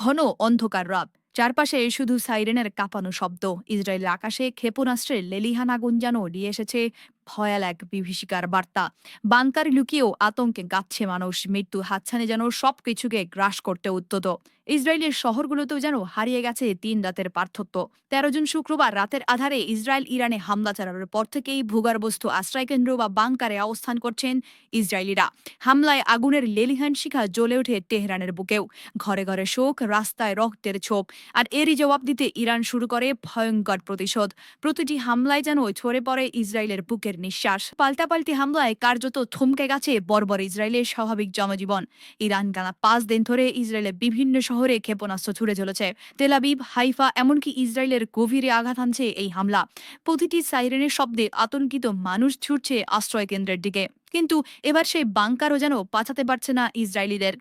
ঘন অন্ধকার রাত। চারপাশে শুধু সাইরেনের কাঁপানো শব্দ। ইসরায়েলের আকাশে ক্ষেপণাস্ত্রের লেলিহান আগুন যেন নিয়ে এসেছে ভয়াল এক বিভীষিকার বার্তা। বানকার লুকিয়েও আতঙ্কে গাচ্ছে মানুষ। মৃত্যু হাতছানি যেন সবকিছুকে গ্রাস করতে উদ্যত। ইসরায়েলের শহরগুলোতেও যেন হারিয়ে গেছে তিন রাতের পার্থক্য। তেরো জুন শুক্রবার রাতের আধারে ইসরায়েল ইরানে হামলা চালানোর পর থেকেই ভূগর্ভস্থ আশ্রয়কেন্দ্র বা বাংকারে অবস্থান করছেন ইসরায়েলিরা। হামলায় আগুনের লেলিহান শিখা জ্বলে ওঠে তেহরানের বুকেও। ঘরে ঘরে শোক, রাস্তায় রক্তের ছোপ। আর এরই জবাব দিতে ইরান শুরু করে ভয়ঙ্কর প্রতিশোধ। প্রতিটি হামলায় যেন ছড়ে পড়ে ইসরায়েলের বুকের নিঃশ্বাস। পাল্টাপাল্টি হামলায় কার্যত থমকে গেছে বর্বর ইসরায়েলের স্বাভাবিক জনজীবন। ইরান টানা পাঁচ দিন ধরে ইসরায়েলের বিভিন্ন শহরে ক্ষেপণাস্ত্র ছুড়ে চলেছে তেলাবিব হাইফা এমনকি ইসরায়েলের গভীরে আঘাত আনছে এই হামলা। প্রতিটি সাইরেনের শব্দে আতঙ্কিত মানুষ ছুটছে আশ্রয় কেন্দ্রের দিকে। কিন্তু এবার সেই বাংকারও যেন বাঁচাতে পারছে না ইসরায়েলিদের।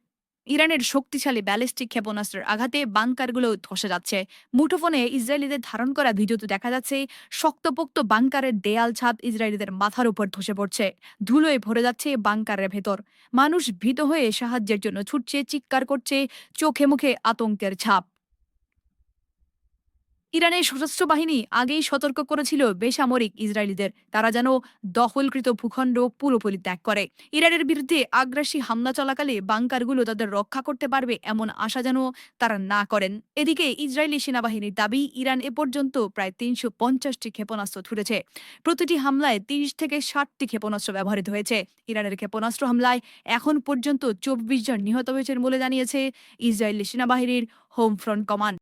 ইরানের শক্তিশালী ব্যালিস্টিক ক্ষেপণাস্ত্রের আঘাতে বাংকারগুলো ধসে যাচ্ছে। মুঠোফোনে ইসরায়েলিদের ধারণ করা ভিডিওতে দেখা যাচ্ছে, শক্তপোক্ত বাংকারের দেয়াল ছাদ ইসরায়েলিদের মাথার উপর ধসে পড়ছে। ধুলোয় ভরে যাচ্ছে বাংকারের ভেতর। মানুষ ভীত হয়ে সাহায্যের জন্য ছুটছে, চিৎকার করছে, চোখে মুখে আতঙ্কের ছাপ। ইরানের সশস্ত্র বাহিনী আগেই সতর্ক করেছিল বেসামরিক ইসরায়েলিদের। তারা যেন দখলকৃত ভূখণ্ড পুরোপুরি ত্যাগ করে। ইরানের বিরুদ্ধে আগ্রাসী হামলা চলাকালে বাংকারগুলো তাদের রক্ষা করতে পারবে এমন আশা যেন তারা না করেন। এদিকে ইসরায়েলি সেনাবাহিনীর দাবি, ইরান এ পর্যন্ত প্রায় তিনশো পঞ্চাশটি ক্ষেপণাস্ত্র ছুড়েছে প্রতিটি হামলায় তিরিশ থেকে ষাটটি ক্ষেপণাস্ত্র ব্যবহৃত হয়েছে। ইরানের ক্ষেপণাস্ত্র হামলায় এখন পর্যন্ত চব্বিশ জন নিহত হয়েছেন বলে জানিয়েছে ইসরায়েলি সেনাবাহিনীর হোম ফ্রন্ট কমান্ড।